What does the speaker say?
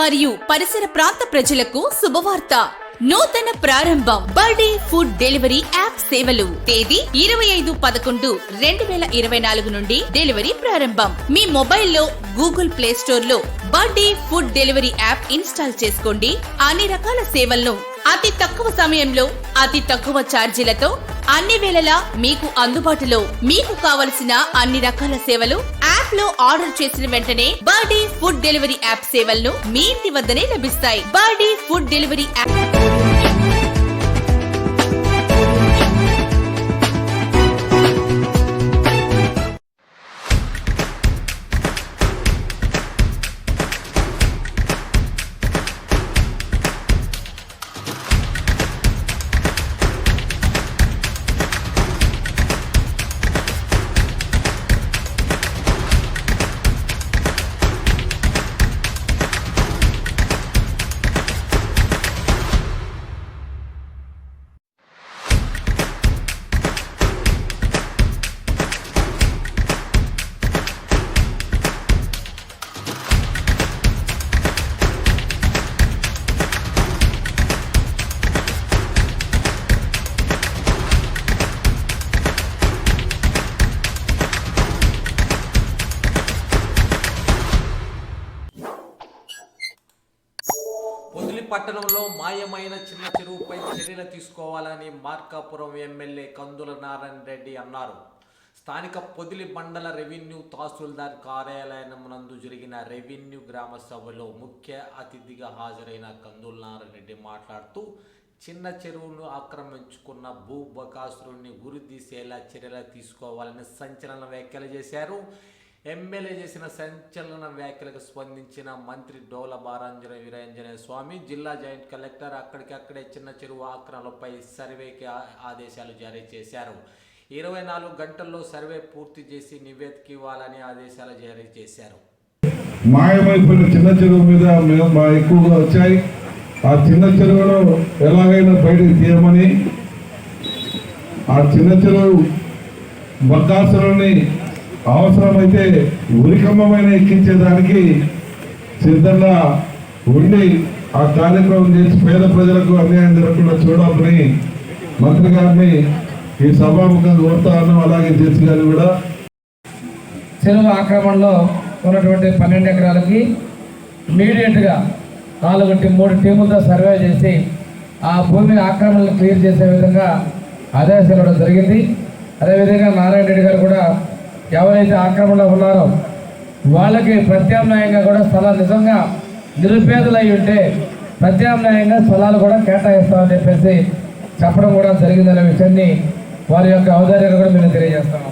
మరియు పరిసర ప్రాంత ప్రజలకు శుభవార్త. నూతన ప్రారంభం. బర్డే ఫుడ్ డెలివరీ యాప్ సేవలు. తేదీ ఇరవై ఐదు పదకొండు రెండు వేల ఇరవై నాలుగు నుండి డెలివరీ ప్రారంభం. మీ మొబైల్లో గూగుల్ ప్లే స్టోర్లో Birdie food delivery app install చేసుకోండి. అన్ని రకాల సేవలను అతి తక్కువ సమయంలో అతి తక్కువ ఛార్జీలతో అన్ని వేళలా మీకు అందుబాటులో మీకు కావలసిన అన్ని రకాల సేవలు యాప్లో ఆర్డర్ చేసిన వెంటనే బర్డీ ఫుడ్ డెలివరీ యాప్ సేవలను మీ ఇంటి వద్దనే లభిస్తాయి. Birdie food delivery app. పట్టణంలో మాయమైన చిన్న చెరువుపై చర్యలు తీసుకోవాలని మార్కాపురం ఎమ్మెల్యే కందుల నారాయణ రెడ్డి అన్నారు. స్థానిక పొదిలి మండల రెవెన్యూ తహసీల్దార్ కార్యాలయం నందు జరిగిన రెవెన్యూ గ్రామ సభలో ముఖ్య అతిథిగా హాజరైన కందుల నారాయణ రెడ్డి మాట్లాడుతూ చిన్న చెరువును ఆక్రమించుకున్న భూ బకాసురుణ్ణి గురిదీసేలా చర్యలు తీసుకోవాలని సంచలన వ్యాఖ్యలు చేశారు. ఎమ్మెల్యే చేసిన సంచలన వ్యాఖ్యలకు స్పందించిన మంత్రి డోల బారాంజన వీరాంజనేయ స్వామి జిల్లా జాయింట్ కలెక్టర్ అక్కడికక్కడే చిన్న చెరువు ఆక్రమణలపై సర్వేకి ఆదేశాలు జారీ చేశారు. ఇరవై నాలుగు గంటల్లో సర్వే పూర్తి చేసి నివేదిక ఇవ్వాలని ఆదేశాలు జారీ చేశారు. మాయమైపోయిన చిన్న చెరువు మీద ఎక్కువగా వచ్చాయి. ఆ చిన్న చెరువును ఎలాగైనా బయటకు తీయమని ఆ చిన్న చెరువు బకాసులని అవసరమైతే ఉరికమ్మమైన ఎక్కించేదానికి సిద్ధంగా ఉండి ఆ కార్యక్రమం చేసి పేద ప్రజలకు అన్యాయం జరగకుండా చూడాలని మంత్రి గారిని ఈ సభాముఖంగా కోరుతా ఉన్నాం అలాగే జేసీ గారిని కూడా చెరువు ఆక్రమణలో ఉన్నటువంటి పన్నెండు ఎకరాలకి ఇమీడియట్గా నాలుగు మూడు టీములతో సర్వే చేసి ఆ భూమిని ఆక్రమణలు క్లియర్ చేసే విధంగా ఆదేశాలు ఇవ్వడం జరిగింది. అదేవిధంగా నారాయణ రెడ్డి గారు కూడా ఎవరైతే ఆక్రమణలో ఉన్నారో వాళ్ళకి ప్రత్యామ్నాయంగా కూడా స్థలాలు నిజంగా నిరుపేదలై ఉంటే ప్రత్యామ్నాయంగా స్థలాలు కూడా కేటాయిస్తామని చెప్పేసి చెప్పడం కూడా జరిగిందనే విషయాన్ని వారి యొక్క ఔదార్యాన్ని కూడా మేము తెలియజేస్తాము